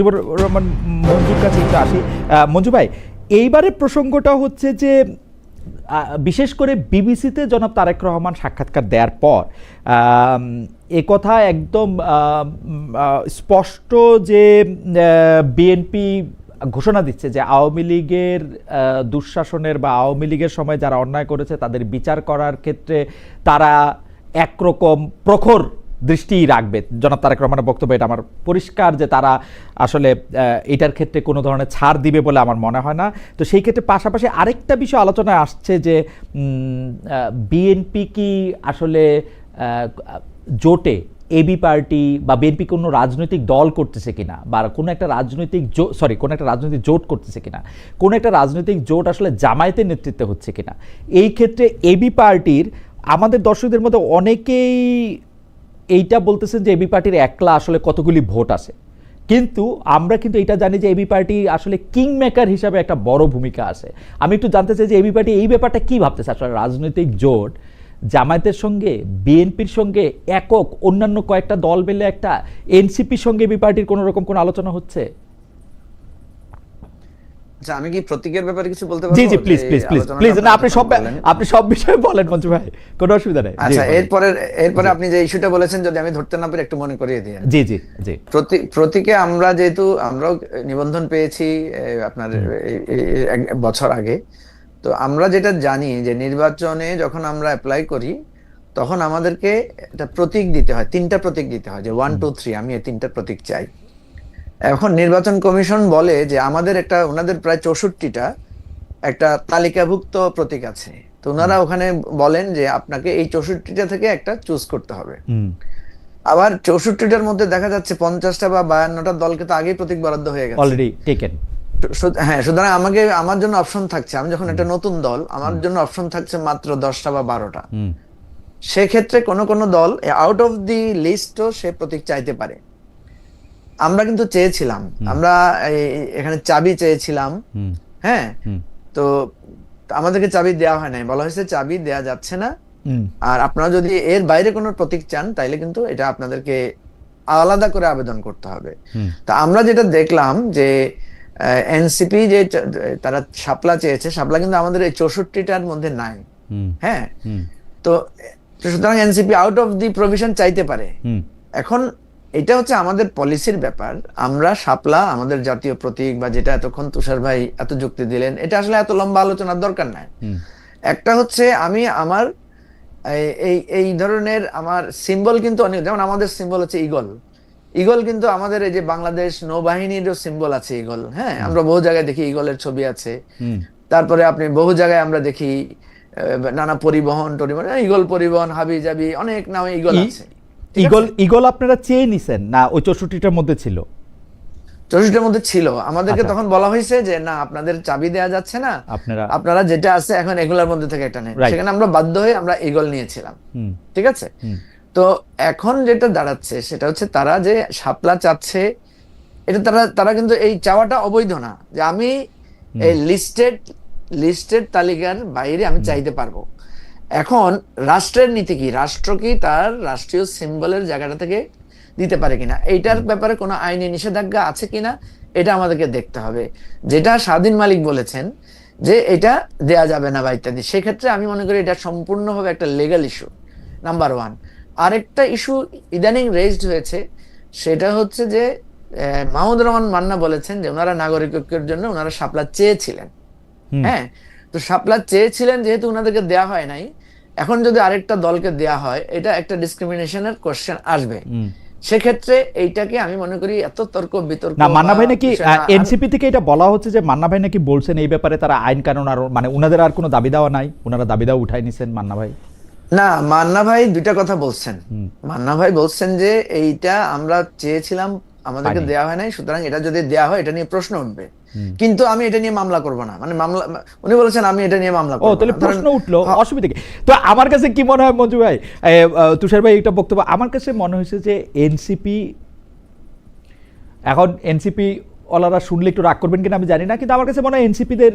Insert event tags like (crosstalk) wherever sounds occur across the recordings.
মুজিবুর রহমান মঞ্জুর কাছে একটু আসি। মঞ্জু ভাই, এইবারের প্রসঙ্গটা হচ্ছে যে বিশেষ করে বিবিসিতে জনাব তারেক রহমান সাক্ষাৎকার দেওয়ার পর এ কথা একদম স্পষ্ট যে বিএনপি ঘোষণা দিচ্ছে যে আওয়ামী লীগের দুঃশাসনের বা আওয়ামী লীগের সময় যারা অন্যায় করেছে তাদের বিচার করার ক্ষেত্রে তারা একরকম প্রখর দৃষ্টি রাখবে। জনাব তারেক রহমানের বক্তব্য এটা আমার পরিষ্কার যে তারা আসলে এটার ক্ষেত্রে কোনো ধরনের ছাড় দিবে বলে আমার মনে হয় না। তো সেই ক্ষেত্রে পাশাপাশি আরেকটা বিষয় আলোচনায় আসছে যে বিএনপি কি আসলে জোটে এবি পার্টি বা বিএনপি কোনো রাজনৈতিক দল করতেছে কিনা বা কোনো একটা রাজনৈতিক জো সরি কোনো একটা রাজনৈতিক জোট করতেছে কিনা, কোনো একটা রাজনৈতিক জোট আসলে জামায়াতের নেতৃত্বে হচ্ছে কিনা, এই ক্ষেত্রে এবি পার্টির আমাদের দর্শকদের মধ্যে অনেকেই এইটা বলতেছেন যে এবি পার্টির একলা আসলে কতগুলি ভোট আছে। কিন্তু আমরা কিন্তু এটা জানি যে এবি পার্টি আসলে কিং মেকার হিসাবে একটা বড় ভূমিকা আছে। আমি একটু জানতে চাই যে এবি পার্টি এই ব্যাপারটা কি ভাবতেছে? আসলে রাজনৈতিক জোট, জামায়াতের সঙ্গে, বিএনপির সঙ্গে একক অন্যান্য কয়েকটা দল মিলে একটা এনসিপির সঙ্গে এবি পার্টির কোনো রকম কোনো আলোচনা হচ্ছে? আচ্ছা আমি কি প্রতীকের ব্যাপারে কিছু বলতে জি পারব? জি প্লিজ প্লিজ প্লিজ প্লিজ না আপনি সব আপনি সব বিষয়ে বলেন মঞ্জু ভাই কোনো অসুবিধা নেই। আচ্ছা এরপরে এরপরে আপনি যে ইস্যুটা বলেছেন যদি আমি ধরতে না পারি একটু মনে করিয়ে দিই জি জি জি। প্রতীকে আমরা যেহেতু আমরাও নিবন্ধন পেয়েছি আপনার বছর আগে। তো আমরা যেটা জানি যে নির্বাচনে যখন আমরা অ্যাপ্লাই করি তখন আমাদেরকে একটা প্রতীক দিতে হয় তিনটা প্রতীক দিতে হয় যে ওয়ান টু থ্রি আমি এই তিনটা প্রতীক চাই। এখন নির্বাচন কমিশন বলে যে আমাদের একটা ওনাদের প্রায় চৌষট্টিটা একটা তালিকাভুক্ত প্রতীক আছে। তো ওনারা ওখানে বলেন যে আপনাকে এই চৌষট্টিটা থেকে একটা চুজ করতে হবে। আবার চৌষট্টিটার মধ্যে দেখা যাচ্ছে পঞ্চাশটা বা বায়ান্নটা দলকে তো আগেই প্রতীক বরাদ্দ হয়ে গেছে। অলরেডি টেকেন হ্যাঁ সুতরাং আমাকে আমার জন্য অপশন থাকছে। আমি যখন একটা নতুন দল আমার জন্য অপশন থাকছে মাত্র দশটা বা বারোটা। সেক্ষেত্রে কোনো কোনো দল আউট অফ দি লিস্টও সে প্রতীক চাইতে পারে। আমরা কিন্তু চেয়েছিলাম। আমরা এখানে চাবি চেয়েছিলাম। হ্যাঁ? তো আমাদেরকে চাবি দেওয়া হয় নাই। বলা হয়েছে চাবি দেওয়া যাচ্ছে না। আর আপনারা যদি এর বাইরে কোনো প্রতীক চান তাইলে কিন্তু এটা আপনাদেরকে আলাদা করে আবেদন করতে হবে। তা আমরা যেটা দেখলাম যে এনসিপি যে তারা শাপলা চেয়েছে শাপলা কিন্তু আমাদের এই চৌষট্টিটার মধ্যে নাই। হ্যাঁ? তো সুতরাং NCP out of the provision চাইতে পারে। এখন এটা হচ্ছে আমাদের পলিসির ব্যাপার। আমরা শাপলা আমাদের জাতীয় প্রতীক বা যেটা এতক্ষণ তুষার ভাই এত যুক্তি দিলেন এটা আসলে এত লম্বা আলোচনার দরকার নাই। একটা হচ্ছে আমি আমার এই- এই ধরনের আমার সিম্বল কিন্তু অনেক যেমন আমাদের সিম্বল হচ্ছে ইগল ইগল কিন্তু আমাদের এই যে বাংলাদেশ নৌবাহিনীরও সিম্বল আছে ইগল হ্যাঁ? আমরা বহু জায়গায় দেখি ইগলের ছবি আছে। তারপরে আপনি বহু জায়গায় আমরা দেখি নানা পরিবহন টরিবহন ইগল পরিবহন হাবি জাবি অনেক নামে ইগল আছে। ইগল? ইগল আপনারা চেয়ে নিছেন? না ওই চৌষট্টিটার মধ্যে ছিল? চৌষট্টির মধ্যে ছিল। আমাদেরকে আচ্ছা। তখন বলা হয়েছে যে না আপনাদের চাবি দেওয়া যাচ্ছে না। আপনারা আপনারা যেটা আছে এখন এগুলোর মধ্যে থেকে একটা নেন। Right. সেখানে আমরা বাধ্য হয়ে আমরা ইগল নিয়েছিলাম। ঠিক আছে? তো এখন যেটা দাঁড়াচ্ছে সেটা হচ্ছে তারা যে শাপলা চাচ্ছে এটা তারা তারা কিন্তু এই চাওয়াটা অবৈধ না। যে আমি এই লিস্টেড লিস্টেড তালিকার বাইরে আমি চাইতে পারব। এখন রাষ্ট্রের নীতি কি? রাষ্ট্র কি তার রাষ্ট্রীয় সিম্বলের জায়গাটা থেকে দিতে পারে কিনা? এইটার ব্যাপারে কোনো আইনি নিষেধাজ্ঞা আছে কিনা? এটা আমাদেরকে দেখতে হবে। যেটা স্বাধীন মালিক বলেছেন যে এটা দেয়া যাবে না বা ইত্যাদি। সেক্ষেত্রে আমি মনে করি এটা সম্পূর্ণভাবে একটা লিগ্যাল ইস্যু নাম্বার ওয়ান আরেকটা ইস্যু ইদানিং রেজড হয়েছে সেটা হচ্ছে যে আহ, মাহমুদুর রহমান মান্না বলেছেন যে ওনারা নাগরিকত্বের জন্য ওনারা শাপলা চেয়েছিলেন। হ্যাঁ? তো শাপলা চেয়েছিলেন যেহেতু ওনাদেরকে দেয়া হয় নাই এখন যদি আরেকটা দলকে দেয়া হয় এটা একটা ডিসক্রিমিনেশনের কোশ্চেন আসবে। সেক্ষেত্রে এইটাকে আমি মনে করি এত তর্ক বিতর্ক না মান্না ভাই নাকি এনসিপি থেকে এটা বলা হচ্ছে যে মান্না ভাই নাকি বলছেন এই ব্যাপারে তারা আইন কানুন আর মানে ওনাদের আর কোনো দাবি দেওয়া নাই ওনারা দাবি দেওয়া উঠাই নিছেন মান্না ভাই। না মান্না ভাই দুইটা কথা বলছেন। মান্না ভাই বলছেন যে এইটা আমরা চেয়েছিলাম আমাদেরকে। দেওয়া হয় নাই সুতরাং এটা যদি দেওয়া হয় এটা নিয়ে প্রশ্ন উঠবে। কিন্তু আমি এটা নিয়ে মামলা করব না। মানে মামলা উনি বলেছেন আমি এটা নিয়ে মামলা করব ও তাহলে প্রশ্ন উঠল হ্যাঁ, অসুবিধা কি? তো আমার কাছে কি মনে হয় মঞ্জু ভাই? তুষার ভাই একটা বক্তব্য আমার কাছে মনে হয়েছে যে এনসিপি এখন এনসিপি ওলারা শুনলে একটু রাগ করবেন কিনা আমি জানি না কিন্তু আমার কাছে মনে হয় এনসিপিদের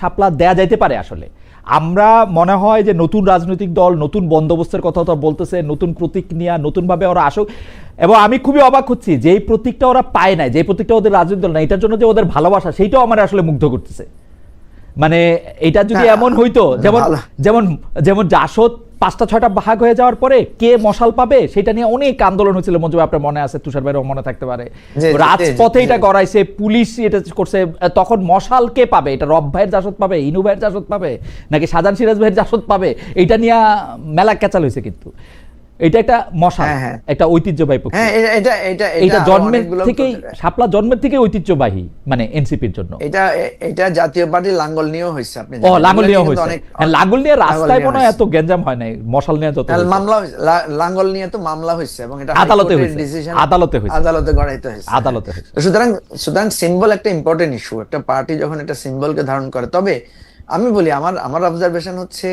সাপলা দেয়া যাইতে পারে আসলে। আমরা মনে হয় যে নতুন রাজনৈতিক দল নতুন বন্দোবস্তের কথা তো বলতেছে নতুন প্রতীক নিয়ে নতুনভাবে ওরা আসুক। এবং আমি খুবই অবাক হচ্ছি যে এই প্রতীকটা ওরা পায় না যে প্রতীকটা ওদের রাজনৈতিক দল না এটার জন্য যে ওদের ভালোবাসা সেইটাও আমার আসলে মুগ্ধ করতেছে। মানে এটা যদি এমন হইতো যেমন যেমন যেমন জাসদ পাঁচটা ছয়টা ভাগ হয়ে যাওয়ার পরে কে মশাল পাবে সেটা নিয়ে অনেক আন্দোলন হয়েছিল। মঞ্জু আপনার মনে আছে? তুষার ভাইয়েরও মনে থাকতে পারে। রাজপথে। এটা গড়াইছে পুলিশ এটা করছে তখন মশাল কে পাবে? এটা রব ভাইয়ের জাসদ পাবে ইনু ভাইয়ের জাসদ পাবে নাকি সাজান সিরাজ ভাইয়ের জাসদ পাবে? এটা নিয়ে মেলা ক্যাচাল হয়েছে কিন্তু। এটা একটা মশাল হ্যাঁ, হ্যাঁ। একটা ঐতিহ্যবাহী প্রক্রিয়া হ্যাঁ এটা এটা এটা জন্মের থেকেই শাপলা জন্মের থেকে ঐতিহ্যবাহী মানে এনসিপির জন্য। এটা এটা জাতীয় পার্টি লাঙ্গল নিয়েও হয়েছে আপনি ও লাঙ্গল এগুলো নিয়ে কিন্তু হয়েছে। হ্যাঁ, লাঙ্গল নিয়ে রাস্তায় মনে এত গ্যাঞ্জাম হয় নাই মশাল নিয়ে যত মামলা লাঙ্গল নিয়ে তো মামলা হয়েছে এবং এটা আদালতে হয়েছে। আদালতে হয়েছে। আদালতে গড়াইতে হয়েছে। আদালতে হয়েছে। সুতরাং সুতরাং সিম্বল একটা ইম্পর্টেন্ট ইস্যু একটা পার্টি যখন একটা সিম্বলকে ধারণ করে তবে আমি বলি আমার আমার অবজারভেশন হচ্ছে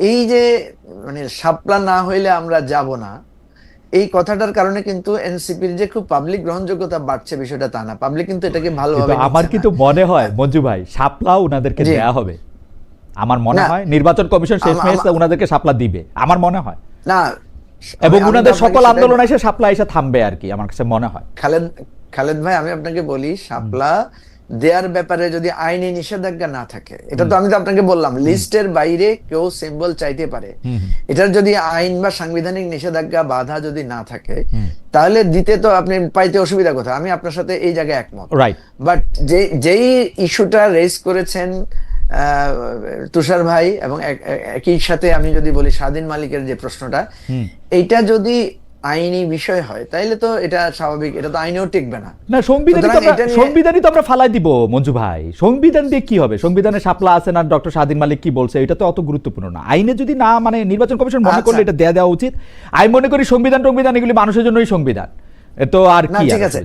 এই যে মানে সাপলা না হইলে আমরা যাব না এই কথাটার কারণে কিন্তু এনসিপির যে খুব পাবলিক গ্রহণযোগ্যতা বাড়ছে বিষয়টা তা না। পাবলিক কিন্তু এটাকে ভালোভাবে আমার কিন্তু মনে হয় মঞ্জু ভাই শাপলাও উনাদেরকে দেয়া হবে। আমার মনে হয় নির্বাচন কমিশন শেষ মেয়াদে উনাদেরকে শাপলা দিবে। আমার মনে হয়। না এবং উনাদের সকল আন্দোলন এসে সাপলা এসে থামবে আর কি আমার কাছে মনে হয়। খালেদ খালেদ ভাই আমি আপনাকে বলি শাপলা দেয়ার ব্যাপারে যদি আইনি নিষেধাজ্ঞা না থাকে এটা তো আমি তো আপনাকে বললাম লিস্টের বাইরে কেউ সিম্বল চাইতে পারে। এটার যদি আইন বা সাংবিধানিক নিষেধাজ্ঞা বাধা যদি না থাকে তাহলে দিতে তো আপনি পাইতে অসুবিধা কোথায় আমি আপনার সাথে এই জায়গায় একমত। রাইট বাট যে যেই ইস্যুটা রেজ করেছেন আহ, তুষার ভাই এবং এক- এক- একই সাথে আমি যদি বলি স্বাধীন মালিকের যে প্রশ্নটা এইটা যদি আইনি বিষয় হয় তাইলে তো এটা স্বাভাবিক এটা তো আইনেও টিকবে না। না সংবিধানই তো আমরা- এটা সংবিধানই তো আমরা ফালাই দিব মঞ্জু ভাই। সংবিধান দিয়ে কি হবে? সংবিধানে শাপলা আছে না? ডক্টর স্বাধীন মালিক কি বলছে? এটা তো অত গুরুত্বপূর্ণ না। আইনে যদি না মানে নির্বাচন কমিশন মনে করলে আচ্ছা। এটা দেয়া দেওয়া উচিত। আমি মনে করি সংবিধান সংবিধান এগুলি মানুষের জন্যই সংবিধান। এ তো আর কি ঠিক আছে?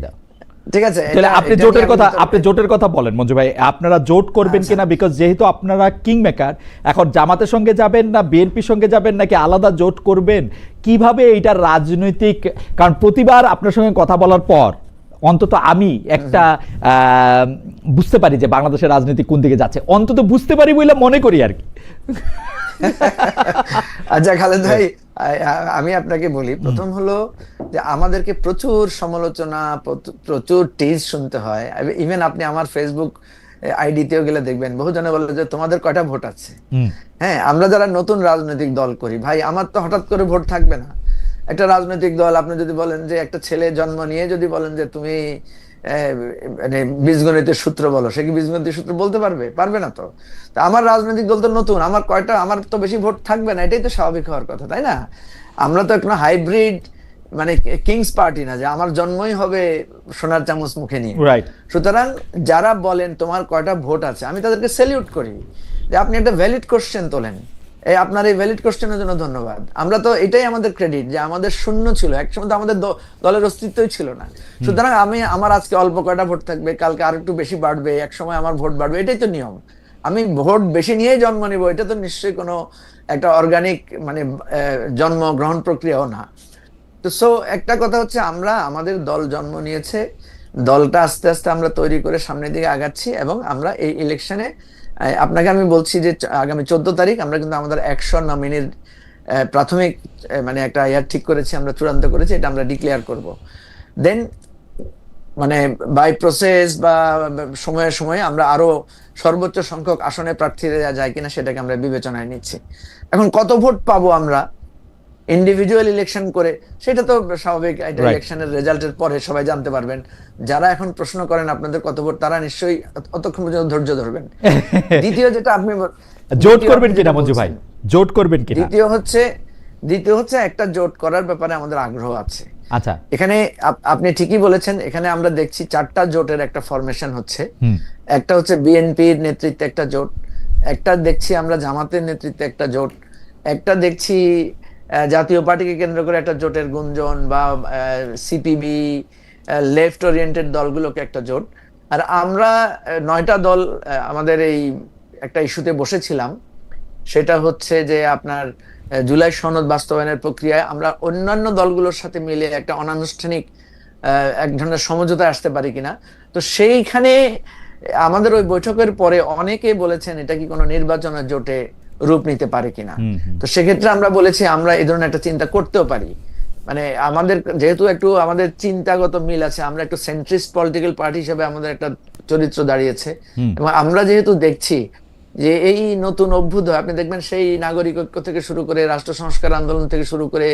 ঠিক আছে তাহলে আপনি জোটের কথা আপনি জোটের কথা বলেন মঞ্জু ভাই। আপনারা জোট করবেন আচ্ছা। কিনা? বিকজ যেহেতু আপনারা কিং মেকার এখন জামাতের সঙ্গে যাবেন না বিএনপির সঙ্গে যাবেন নাকি আলাদা জোট করবেন? কীভাবে এইটা রাজনৈতিক? কারণ প্রতিবার আপনার সঙ্গে কথা বলার পর অন্তত আমি একটা আহ, বুঝতে পারি যে বাংলাদেশের রাজনীতি কোন দিকে যাচ্ছে। অন্তত বুঝতে পারি বলে মনে করি আর কি। (laughs) আচ্ছা খালেদ ভাই আমি আপনাকে বলি প্রথম হলো যে আমাদেরকে প্রচুর সমালোচনা প্রচুর- টিজ শুনতে হয়। ইভেন আপনি আমার ফেসবুক আইডিতেও গেলে দেখবেন বহু জনে বলে যে তোমাদের কয়টা ভোট আছে? হ্যাঁ আমরা যারা নতুন রাজনৈতিক দল করি ভাই আমার তো হঠাৎ করে ভোট থাকবে না। একটা রাজনৈতিক দল আপনি যদি বলেন যে একটা ছেলে জন্ম নিয়ে যদি বলেন যে তুমি মানে বীজগণিতের সূত্র বলো সে কি বীজগণিতের সূত্র বলতে পারবে? পারবে না তো। তা আমার রাজনৈতিক দল তো নতুন আমার কয়টা আমার তো বেশি ভোট থাকবে না এটাই তো স্বাভাবিক হওয়ার কথা তাই না? আমরা তো একটা হাইব্রিড মানে কিংস পার্টি না যে আমার জন্মই হবে সোনার চামচ মুখে নিয়ে। সুতরাং যারা বলেন তোমার কয়টা ভোট আছে আমি তাদেরকে স্যালিউট করি। যে আপনি একটা ভ্যালিড কোশ্চেন তোলেন। এই আপনার এই ভ্যালিড কোশ্চেনের জন্য ধন্যবাদ। আমরা তো এটাই আমাদের ক্রেডিট যে আমাদের শূন্য ছিল। একসময় তো আমাদের দলের অস্তিত্বই ছিল না। সুতরাং আমি আমার আজকে অল্প কয়টা ভোট থাকবে কালকে আর একটু বেশি বাড়বে এক সময় আমার ভোট বাড়বে এটাই তো নিয়ম। আমি ভোট বেশি নিয়েই জন্ম নিব এটা তো নিশ্চয়ই কোনো একটা অর্গানিক মানে জন্ম গ্রহণ প্রক্রিয়াও না। তো সো একটা কথা হচ্ছে আমরা আমাদের দল জন্ম নিয়েছে দলটা আস্তে আস্তে আমরা তৈরি করে সামনের দিকে আগাচ্ছি এবং আমরা এই ইলেকশনে আপনাকে আমি বলছি যে আগামী চোদ্দ তারিখ আমরা কিন্তু আমাদের একশো নমিনির প্রাথমিক মানে একটা ইয়ার ঠিক করেছি, আমরা চূড়ান্ত করেছি, এটা আমরা ডিক্লেয়ার করব। দেন মানে বাই প্রসেস বা সময়ে সময়ে আমরা আরও সর্বোচ্চ সংখ্যক আসনে প্রার্থী যায় কিনা সেটাকে আমরা বিবেচনায় নিচ্ছি। এখন কত ভোট পাবো আমরা? ইন্ডিভিজুয়াল ইলেকশন করে সেটা তো স্বাভাবিক এটা. ইলেকশনের রেজাল্টের পরে সবাই জানতে পারবেন। যারা এখন প্রশ্ন করেন আপনাদের কত ভোট তারা নিশ্চয়ই অতক্ষণ পর্যন্ত ধৈর্য ধরবেন। (laughs) দ্বিতীয় যেটা আপনি জোট করবেন কিনা মঞ্জু ভাই? জোট করবেন কিনা? দ্বিতীয় হচ্ছে দ্বিতীয় হচ্ছে একটা জোট করার ব্যাপারে আমাদের আগ্রহ আছে। আচ্ছা। এখানে আপনি ঠিকই বলেছেন এখানে আমরা দেখছি চারটা জোটের একটা ফরমেশন হচ্ছে। একটা হচ্ছে বিএনপির নেতৃত্বে একটা জোট একটা দেখছি আমরা জামাতের নেতৃত্বে একটা জোট একটা দেখছি জাতীয় পার্টিকে কেন্দ্র করে একটা জোটের গুঞ্জন বা সিপিবি লেফট ওরিয়েন্টেড দলগুলোকে একটা জোট। আর আমরা নয়টা দল আমাদের এই একটা ইস্যুতে বসেছিলাম। সেটা হচ্ছে যে আপনার জুলাই সনদ বাস্তবায়নের প্রক্রিয়ায় আমরা অন্যান্য দলগুলোর সাথে মিলে একটা অনানুষ্ঠানিক এক ধরনের সমঝোতায় আসতে পারি কিনা। তো সেইখানে আমাদের ওই বৈঠকের পরে অনেকে বলেছেন, এটা কি কোনো নির্বাচনের জোটে রূপ নিতে পারে কিনা। তো সেক্ষেত্রে আমরা বলেছি আমরা এই ধরনের একটা চিন্তা করতেও পারি। মানে আমাদের যেহেতু একটু আমাদের চিন্তাগত মিল আছে আমরা একটু সেন্ট্রিস্ট পলিটিক্যাল পার্টি হিসেবে আমাদের একটা চরিত্র দাঁড়িয়েছে। এবং আমরা যেহেতু দেখছি যে এই নতুন অভ্যুদয় আপনি দেখবেন সেই নাগরিক ঐক্য থেকে শুরু করে রাষ্ট্র সংস্কার আন্দোলন থেকে শুরু করে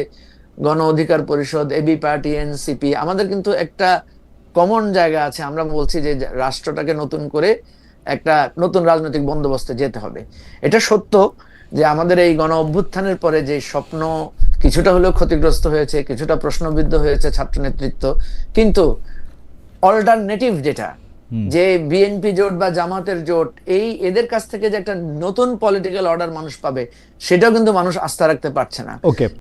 গণ অধিকার পরিষদ এবি পার্টি এনসিপি আমাদের কিন্তু একটা কমন জায়গা আছে। আমরা বলছি যে রাষ্ট্রটাকে নতুন করে একটা নতুন রাজনৈতিক বন্দোবস্তে যেতে হবে। এটা সত্য যে আমাদের এই গণ অভ্যুত্থানের পরে যে স্বপ্ন কিছুটা হলেও ক্ষতিগ্রস্ত হয়েছে কিছুটা প্রশ্নবিদ্ধ হয়েছে ছাত্র নেতৃত্ব কিন্তু অল্টারনেটিভ যেটা যে বিএনপি জোট বা জামাতের জোট এই এদের কাছ থেকে যে একটা নতুন পলিটিক্যাল অর্ডার মানুষ পাবে সেটাও কিন্তু মানুষ আস্থা রাখতে পারছে না। ওকে